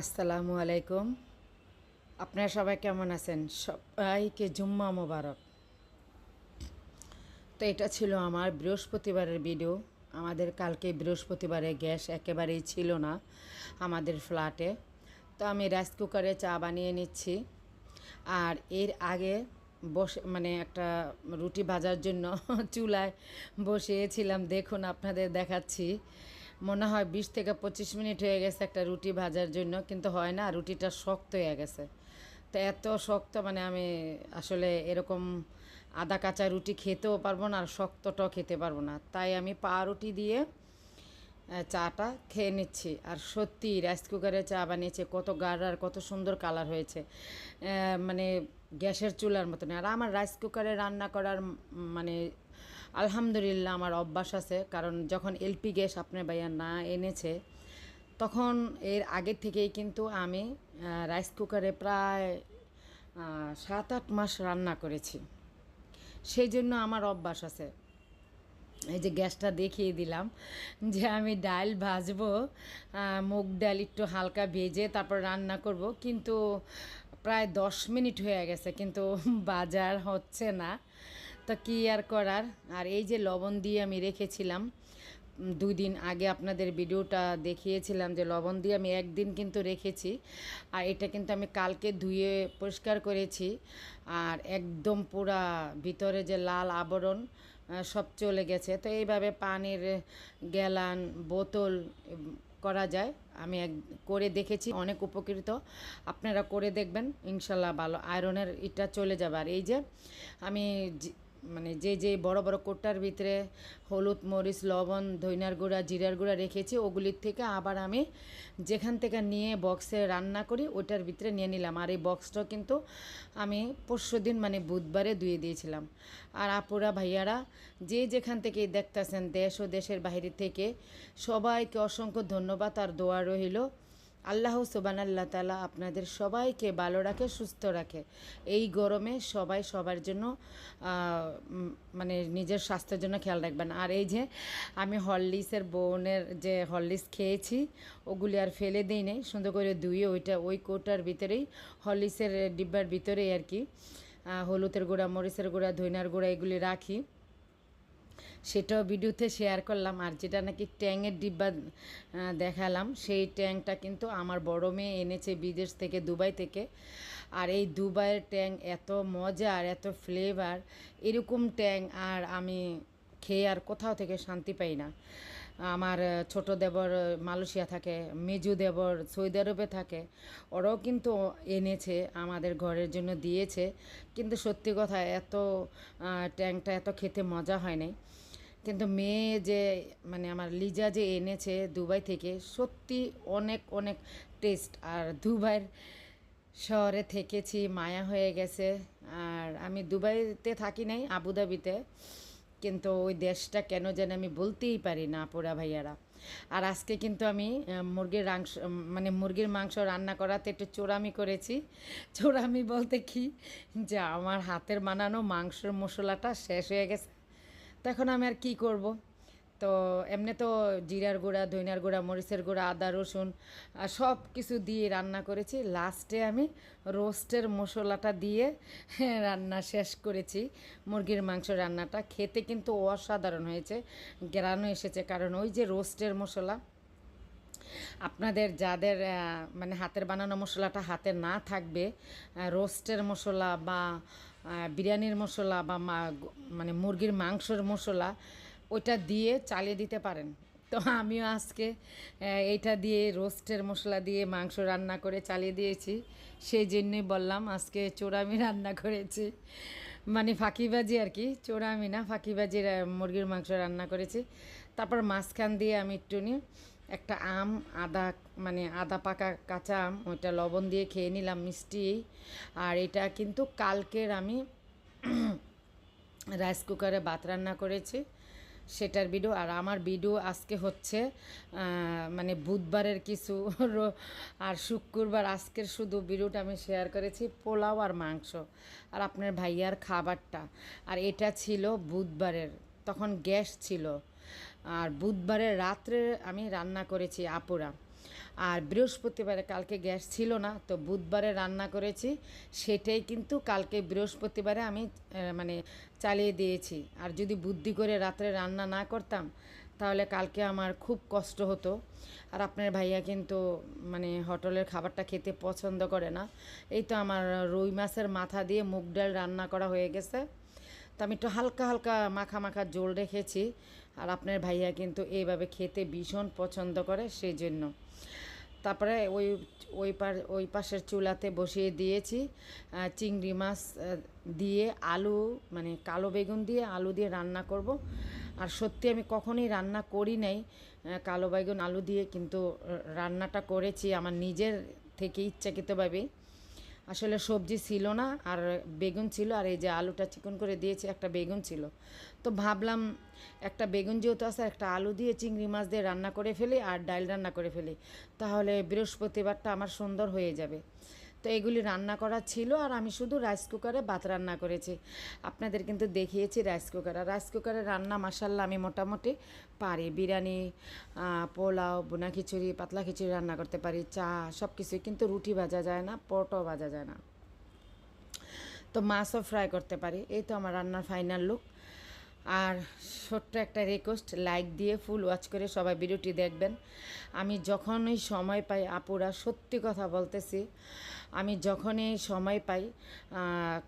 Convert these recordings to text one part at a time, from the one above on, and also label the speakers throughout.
Speaker 1: আসসালামু আলাইকুম। আপনারা সবাই কেমন আছেন? সবাইকে জুম্মা মোবারক। তো এটা ছিল আমার বৃহস্পতিবারের ভিডিও। আমাদের কালকে বৃহস্পতিবারে গ্যাস একেবারেই ছিল না আমাদের ফ্ল্যাটে। তো আমি রাইস কুকারে চা বানিয়ে নিচ্ছি। আর এর আগে বসে মানে একটা রুটি ভাজার জন্য চুলায় বসিয়েছিলাম। দেখুন, আপনাদের দেখাচ্ছি। মনে হয় বিশ থেকে পঁচিশ মিনিট হয়ে গেছে একটা রুটি ভাজার জন্য, কিন্তু হয় না, রুটিটা শক্ত হয়ে গেছে। তো এত শক্ত মানে আমি আসলে এরকম আদা কাঁচা রুটি খেতেও পারব না আর শক্তটাও খেতে পারব না। তাই আমি পাউরুটি দিয়ে চাটা খেয়ে নিচ্ছি। আর সত্যি রাইস কুকারে চা বানিয়েছে, কত গাঢ় আর কত সুন্দর কালার হয়েছে। মানে গ্যাসের চুলার মতন আর আমার রাইস কুকারে রান্না করার মানে আলহামদুলিল্লাহ আমার অভ্যাস আছে, কারণ যখন এলপি গ্যাস আপনার ভাইয়া না এনেছে, তখন এর আগে থেকেই কিন্তু আমি রাইস কুকারে প্রায় সাত আট মাস রান্না করেছি। সেই জন্য আমার অভ্যাস আছে। এই যে গ্যাসটা দেখিয়ে দিলাম, যে আমি ডাল ভাজবো মুগ ডাল একটু হালকা ভেজে তারপর রান্না করব, কিন্তু প্রায় দশ মিনিট হয়ে গেছে, কিন্তু বাজার হচ্ছে না। তো কী আর করার? আর এই যে লবণ দিয়ে আমি রেখেছিলাম দুই দিন আগে আপনাদের ভিডিওটা দেখিয়েছিলাম যে লবণ দিয়ে আমি একদিন কিন্তু রেখেছি। আর এটা কিন্তু আমি কালকে ধুয়ে পরিষ্কার করেছি। আর একদম পুরা ভিতরে যে লাল আবরণ সব চলে গেছে। তো এইভাবে পানির গ্যালান, বোতল করা যায়। আমি এক, করে দেখেছি, অনেক উপকৃত। আপনারা করে দেখবেন, ইনশাল্লাহ ভালো। আয়রনের এটা চলে যাবে। আর এই যে আমি মানে যে যে বড় বড় কোটার ভিতরে হলুদ, মরিচ, লবণ, ধইনার গুঁড়া, জিরার গুঁড়া রেখেছি, ওগুলির থেকে আবার আমি যেখান থেকে নিয়ে বক্সে রান্না করি, ওটার ভিতরে নিয়ে নিলাম। আর এই বক্সটা কিন্তু আমি পরশু দিন মানে বুধবারে ধুয়ে দিয়েছিলাম। আর আপুরা, ভাইয়ারা, যে যেখান থেকে দেখতেছেন দেশ ও দেশের বাইরে থেকে, সবাইকে অসংখ্য ধন্যবাদ। আর দোয়া রইল আল্লাহ সুবান আল্লাহ তালা আপনাদের সবাইকে ভালো রাখে, সুস্থ রাখে। এই গরমে সবাই সবার জন্য মানে নিজের স্বাস্থ্যের জন্য খেয়াল রাখবেন। আর এই যে আমি হরলিক্সের বোনের যে হরলিক্স খেয়েছি, ওগুলি আর ফেলে দিই নেই, সুন্দর করে ধুয়ে ওইটা, ওই কোটার ভিতরেই, হরলিক্সের ডিব্বার ভিতরেই আর কি হলুদের গুঁড়া, মরিচের গুঁড়া, ধইনার গুঁড়া, এগুলি রাখি। সেটাও ভিডিওতে শেয়ার করলাম। আর যেটা নাকি ট্যাংয়ের ডিব্বা দেখালাম, সেই ট্যাংটা কিন্তু আমার বড় মেয়ে এনেছে বিদেশ থেকে, দুবাই থেকে। আর এই দুবাইয়ের ট্যাং এত মজা আর এত ফ্লেভার এরকম ট্যাং আর আমি খেয়ে আর কোথাও থেকে শান্তি পাই না। আমার ছোট দেবর মালয়েশিয়া থাকে, মেজু দেবর সৌদি আরবে থাকে, ওরাও কিন্তু এনেছে, আমাদের ঘরের জন্য দিয়েছে। কিন্তু সত্যি কথা, এত ট্যাংটা এত খেতে মজা হয় নাই। কিন্তু মেয়ে যে মানে আমার লিজা যে এনেছে দুবাই থেকে, সত্যি অনেক অনেক টেস্ট আর দুবাইয়ের শহরে থেকেছি, মায়া হয়ে গেছে। আর আমি দুবাইতে থাকি নাই আবুধাবিতে কিন্তু ওই দেশটা কেন যেন আমি বলতেই পারি না পোড়া ভাইয়ারা। আর আজকে কিন্তু আমি মুরগির মাংস মানে মুরগির মাংস রান্না করাতে একটু চোরামি করেছি। চোরামি বলতে কি? যে আমার হাতের বানানো মাংসের মশলাটা শেষ হয়ে গেছে। তো এখন আমি আর কী করব? তো এমনি তো জিরার গুঁড়া, ধইনার গুঁড়া, মরিচের গুঁড়া, আদা, রসুন সব কিছু দিয়ে রান্না করেছি। লাস্টে আমি রোস্টের মশলাটা দিয়ে রান্না শেষ করেছি। মুরগির মাংস রান্নাটা খেতে কিন্তু অসাধারণ হয়েছে গ্রানও এসেছে। কারণ ওই যে রোস্টের মশলা, আপনাদের যাদের মানে হাতের বানানো মশলাটা হাতে না থাকবে রোস্টের মশলা বা বিরিয়ানির মশলা বা মানে মুরগির মাংসের মশলা, ওইটা দিয়ে চালিয়ে দিতে পারেন। তো আমিও আজকে এইটা দিয়ে রোস্টের মশলা দিয়ে মাংস রান্না করে চালিয়ে দিয়েছি। সেই জন্যই বললাম, আজকে চোরামি রান্না করেছি। মানে ফাঁকিবাজি আর কি, চোরামি না, ফাঁকিবাজির মুরগির মাংস রান্না করেছি। তারপর মাঝখান দিয়ে আমি একটু নিয়ে একটা আম, আদা মানে আদা পাকা কাঁচা আম, ওইটা লবণ দিয়ে খেয়ে নিলাম মিষ্টি। আর এটা কিন্তু কালকের আমি রাইস কুকারে ভাত রান্না করেছি, সেটার ভিডিও। আর আমার ভিডিও আজকে হচ্ছে মানে বুধবারের কিছু আর শুক্রবার আজকের শুধু ভিডিওটা আমি শেয়ার করেছি পোলাও আর মাংস আর আপনার ভাইয়ার খাবারটা। আর এটা ছিল বুধবারের, তখন গ্যাস ছিল। আর বুধবারের রাত্রে আমি রান্না করেছি আপুরা। আর বৃহস্পতিবারে কালকে গ্যাস ছিল না, তো বুধবারে রান্না করেছি, সেটাই কিন্তু কালকে বৃহস্পতিবারে আমি মানে চালিয়ে দিয়েছি। আর যদি বুদ্ধি করে রাত্রে রান্না না করতাম, তাহলে কালকে আমার খুব কষ্ট হতো। আর আপনার ভাইয়া কিন্তু মানে হোটেলের খাবারটা খেতে পছন্দ করে না। এই তো আমার রুই মাছের মাথা দিয়ে মুগ ডাল রান্না করা হয়ে গেছে। তো আমি একটু হালকা হালকা মাখা মাখা জোল রেখেছি। আর আপনার ভাইয়া কিন্তু এইভাবে খেতে ভীষণ পছন্দ করে সেই জন্য তারপরে ওই ওই পার, ওই পাশের চুলাতে বসিয়ে দিয়েছি চিংড়ি মাছ দিয়ে আলু মানে কালো বেগুন দিয়ে আলু দিয়ে রান্না করব। আর সত্যি আমি কখনোই রান্না করি নাই কালো বেগুন আলু দিয়ে কিন্তু রান্নাটা করেছি আমার নিজের থেকে ইচ্ছাকৃতভাবে। আসলে সবজি ছিল না, আর বেগুন ছিল, আর এই যে আলুটা চিকন করে দিয়েছি, একটা বেগুন ছিল। তো ভাবলাম একটা বেগুন যেহেতু আছে, একটা আলু দিয়ে চিংড়ি মাছ দিয়ে রান্না করে ফেলি, আর ডাল রান্না করে ফেলি। তাহলে বৃহস্পতিবারটা আমার সুন্দর হয়ে যাবে। তো এগুলি রান্না করা ছিল আর আমি শুধু রাইস কুকারে ভাত রান্না করেছি। আপনাদের কিন্তু দেখিয়েছি রাইস কুকার আর রাইস কুকারে রান্না মাসাল্লাহ আমি মোটামুটি পারি। বিরিয়ানি পোলাও বোনা খিচুড়ি, পাতলা খিচুড়ি রান্না করতে পারি। চা সব কিছুই কিন্তু রুটি ভাজা যায় না পটও ভাজা যায় না। তো মাছও ফ্রাই করতে পারি। এই তো আমার রান্নার ফাইনাল লুক আর ছোট্ট একটা রিকোয়েস্ট লাইক দিয়ে ফুল ওয়াচ করে সবাই ভিডিওটি দেখবেন। আমি যখনই সময় পাই, আপুরা সত্যি কথা বলতেছি, আমি যখনই সময় পাই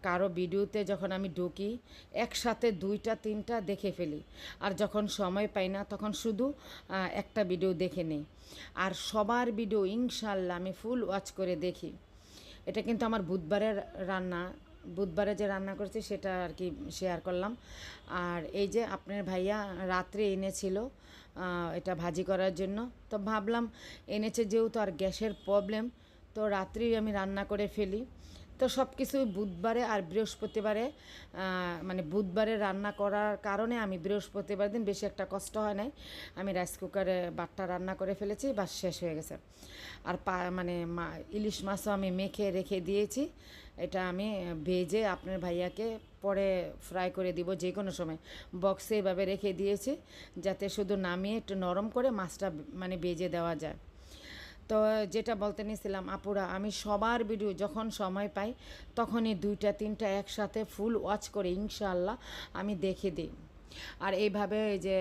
Speaker 1: কারও ভিডিওতে যখন আমি ঢুকি, একসাথে দুইটা, তিনটা দেখে ফেলি। আর যখন সময় পাই না, তখন শুধু একটা ভিডিও দেখে নেই। আর সবার ভিডিও ইনশাল্লাহ আমি ফুল ওয়াচ করে দেখি। এটা কিন্তু আমার বুধবারের রান্না। বুধবারে যে রান্না করেছি সেটা আর কি শেয়ার করলাম। আর এই যে আপনার ভাইয়া রাত্রে এনেছিল এটা ভাজি করার জন্য। তো ভাবলাম এনেছে যেহেতু আর গ্যাসের প্রবলেম তো রাত্রেই আমি রান্না করে ফেলি। তো সব কিছুই বুধবারে আর বৃহস্পতিবারে মানে বুধবারে রান্না করার কারণে আমি বৃহস্পতিবার দিন বেশি একটা কষ্ট হয় নাই। আমি রাইস কুকারে বাটটা রান্না করে ফেলেছি বা শেষ হয়ে গেছে। আর পা মানে ইলিশ মাছও আমি মেখে রেখে দিয়েছি। এটা আমি ভেজে আপনার ভাইয়াকে পরে ফ্রাই করে দিব যে কোনো সময় বক্সে এভাবে রেখে দিয়েছি যাতে শুধু নামিয়ে একটু নরম করে মাছটা মানে ভেজে দেওয়া যায়। তো যেটা বলতে নিয়েছিলাম আপুরা, আমি সবার ভিডিও যখন সময় পাই, তখনই দুইটা, তিনটা একসাথে ফুল ওয়াচ করে ইনশাআল্লাহ আমি দেখে দিই। আর এইভাবে এই যে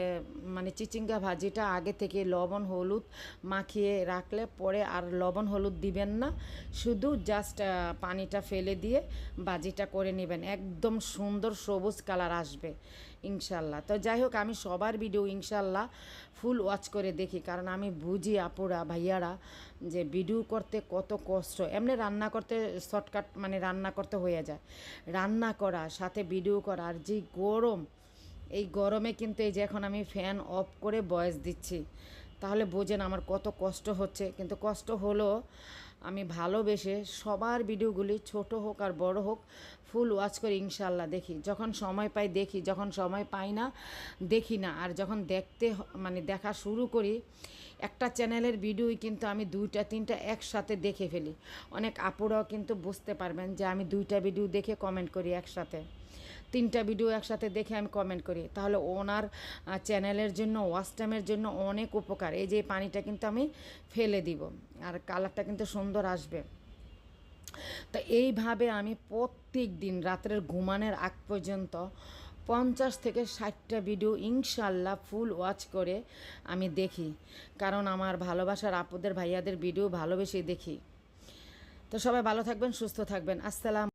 Speaker 1: মানে চিচিঙ্গা ভাজিটা আগে থেকে লবণ, হলুদ মাখিয়ে রাখলে পরে আর লবণ, হলুদ দিবেন না। শুধু জাস্ট পানিটা ফেলে দিয়ে ভাজিটা করে নেবেন। একদম সুন্দর সবুজ কালার আসবে, ইনশাল্লাহ। তো যাই হোক, আমি সবার ভিডিও ইনশাল্লাহ ফুল ওয়াচ করে দেখি। কারণ আমি বুঝি আপুরা, ভাইয়ারা যে ভিডিও করতে কত কষ্ট। এমনি রান্না করতে শর্টকাট মানে রান্না করতে হয়ে যায়। রান্না করা, সাথে ভিডিও করা, আর যে গরম এই গরমে কিন্তু এই যে এখন আমি ফ্যান অফ করে বয়স দিচ্ছি, তাহলে বোঝেন আমার কত কষ্ট হচ্ছে। কিন্তু কষ্ট হলো আমি ভালোবেসে সবার ভিডিওগুলি ছোট হোক আর বড় হোক ফুল ওয়াচ করে ইনশাল্লাহ দেখি। যখন সময় পাই দেখি, যখন সময় পাই না দেখি না। আর যখন দেখতে মানে দেখা শুরু করি, একটা চ্যানেলের ভিডিওই কিন্তু আমি দুইটা, তিনটা একসাথে দেখে ফেলি। অনেক আপুরাও কিন্তু বুঝতে পারবেন যে আমি দুইটা ভিডিও দেখে কমেন্ট করি একসাথে। তিনটা ভিডিও একসাথে দেখে আমি কমেন্ট করি। তাহলে ওনার চ্যানেলের জন্য ওয়াচ টাইমের জন্য অনেক উপকার। এই যে পানিটা কিন্তু আমি ফেলে দিব আর কালারটা কিন্তু সুন্দর আসবে। তো এইভাবে আমি প্রত্যেক দিন রাত্রের ঘুমানোর আগ পর্যন্ত পঞ্চাশ থেকে ষাটটা ভিডিও ইনশাল্লাহ ফুল ওয়াচ করে আমি দেখি। কারণ আমার ভালোবাসার আপুদের, ভাইয়াদের ভিডিও ভালোবেসে দেখি। তো সবাই ভালো থাকবেন, সুস্থ থাকবেন। আসসালাম।